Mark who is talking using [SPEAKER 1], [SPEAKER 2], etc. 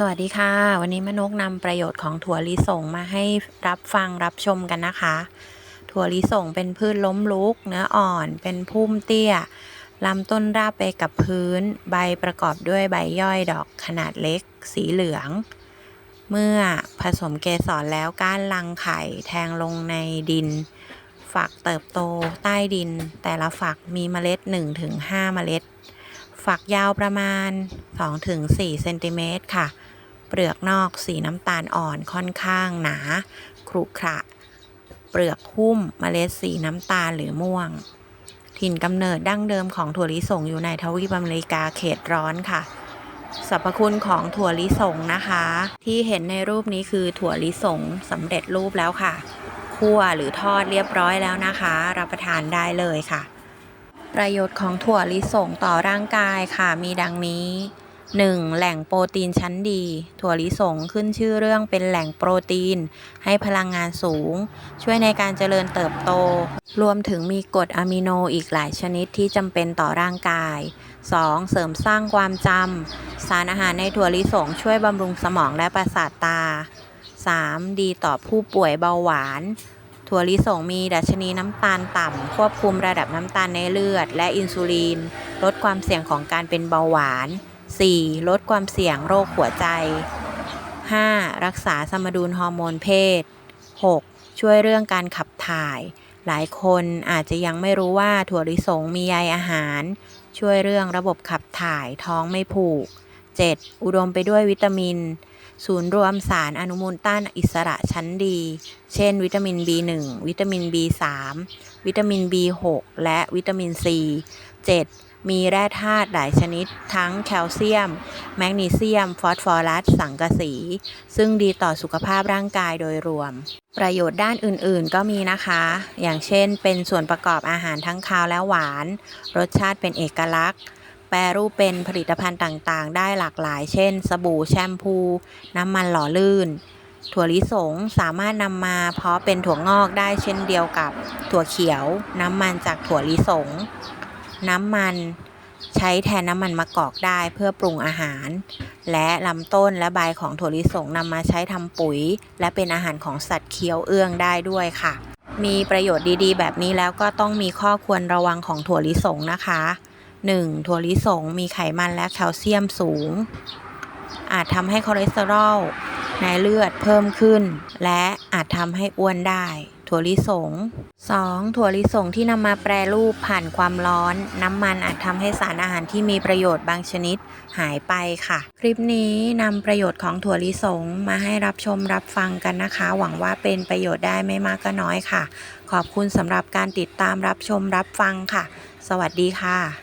[SPEAKER 1] สวัสดีค่ะ วันนี้มนกนำประโยชน์ของถั่วลิสงมาให้รับฟังรับชมกันนะคะ ถั่วลิสงเป็นพืชล้มลุก เนื้ออ่อน เป็นพุ่มเตี้ยลำต้นราบไปกับพื้น ใบประกอบด้วยใบย่อยดอกขนาดเล็ก สีเหลือง เมื่อผสมเกสรแล้วก้านรังไข่แทงลงในดิน ฝักเติบโตใต้ดิน แต่ละฝักมีเมล็ด 1-5 เมล็ด ฝักยาวประมาณ 2-4เซนติเมตรค่ะ เปลือกนอกสีน้ำตาลอ่อนค่อนข้างหนา ครุขระ เปลือกหุ้มเมล็ดสีน้ำตาลหรือม่วง ถิ่นกำเนิดดั้งเดิมของถั่วลิสงอยู่ในทวีปอเมริกาเขตร้อนค่ะสรรพคุณของถั่วลิสงนะคะ ที่เห็นในรูปนี้คือถั่วลิสงสำเร็จรูปแล้วค่ะคั่วหรือทอดเรียบร้อยแล้วนะคะ รับประทานได้เลยค่ะ ประโยชน์ของถั่วลิสงต่อร่างกายค่ะมีดังนี้ 1. แหล่งโปรตีนชั้นดี ถั่วลิสงขึ้นชื่อเรื่องเป็นแหล่งโปรตีน ให้พลังงานสูง ช่วยในการเจริญเติบโต รวมถึงมีกรดอะมิโนอีกหลายชนิดที่จำเป็นต่อร่างกาย 2. เสริมสร้างความจำ สารอาหารในถั่วลิสงช่วยบำรุงสมองและประสาทตา 3. ดีต่อผู้ป่วยเบาหวาน ถั่วลิสงมีดัชนีน้ำตาลต่ำ ควบคุมระดับน้ำตาลในเลือด และอินซูลิน ลดความเสี่ยงของการเป็นเบาหวาน 4. ลดความเสี่ยงโรคหัวใจ 5. รักษาสมดุลฮอร์โมนเพศ 6. ช่วยเรื่องการขับถ่าย หลายคนอาจจะยังไม่รู้ว่าถั่วลิสงมีใยอาหาร ช่วยเรื่องระบบขับถ่ายท้องไม่ผูก 7. อุดมไปด้วยวิตามิน ศูนย์รวมสารอนุมูลต้านอิสระชั้นดี เช่น วิตามิน B1 วิตามิน B3 วิตามิน B6 และวิตามิน C 7. มีแร่ธาตุหลายชนิด ทั้งแคลเซียม แมกนีเซียม ฟอสฟอรัส สังกะสี ซึ่งดีต่อสุขภาพร่างกายโดยรวม ประโยชน์ด้านอื่นๆก็มีนะคะ อย่างเช่น เป็นส่วนประกอบอาหารทั้งคาวและหวาน รสชาติเป็นเอกลักษณ์ แปรรูปเป็นผลิตภัณฑ์ต่างๆ ได้หลากหลาย เช่น สบู่แชมพู น้ำมันหล่อลื่นถั่วลิสงสามารถนำมาเพาะเป็นถั่วงอกได้เช่นเดียวกับถั่วเขียว น้ำมันจากถั่วลิสง น้ำมัน ใช้แทนน้ำมันมะกอกได้เพื่อปรุงอาหาร และลำต้นและใบของถั่วลิสงนำมาใช้ทำปุ๋ย และเป็นอาหารของสัตว์เคี้ยวเอื้องได้ด้วยค่ะ มีประโยชน์ดีๆ แบบนี้แล้วก็ต้องมีข้อควรระวังของถั่วลิสงนะคะ 1. ถั่วลิสงมีไขมันและแคลเซียมสูง อาจทำให้คอเลสเตอรอลในเลือดเพิ่มขึ้น และอาจทำให้อ้วนได้ ถั่วลิสง 2. ถั่วลิสงที่นำมาแปรรูปผ่านความร้อน น้ำมันอาจทำให้สารอาหารที่มีประโยชน์บางชนิดหายไปค่ะ คลิปนี้นำประโยชน์ของถั่วลิสงมาให้รับชมรับฟังกันนะคะ หวังว่าเป็นประโยชน์ได้ไม่มากก็น้อยค่ะ ขอบคุณสำหรับการติดตามรับชมรับฟังค่ะ สวัสดีค่ะ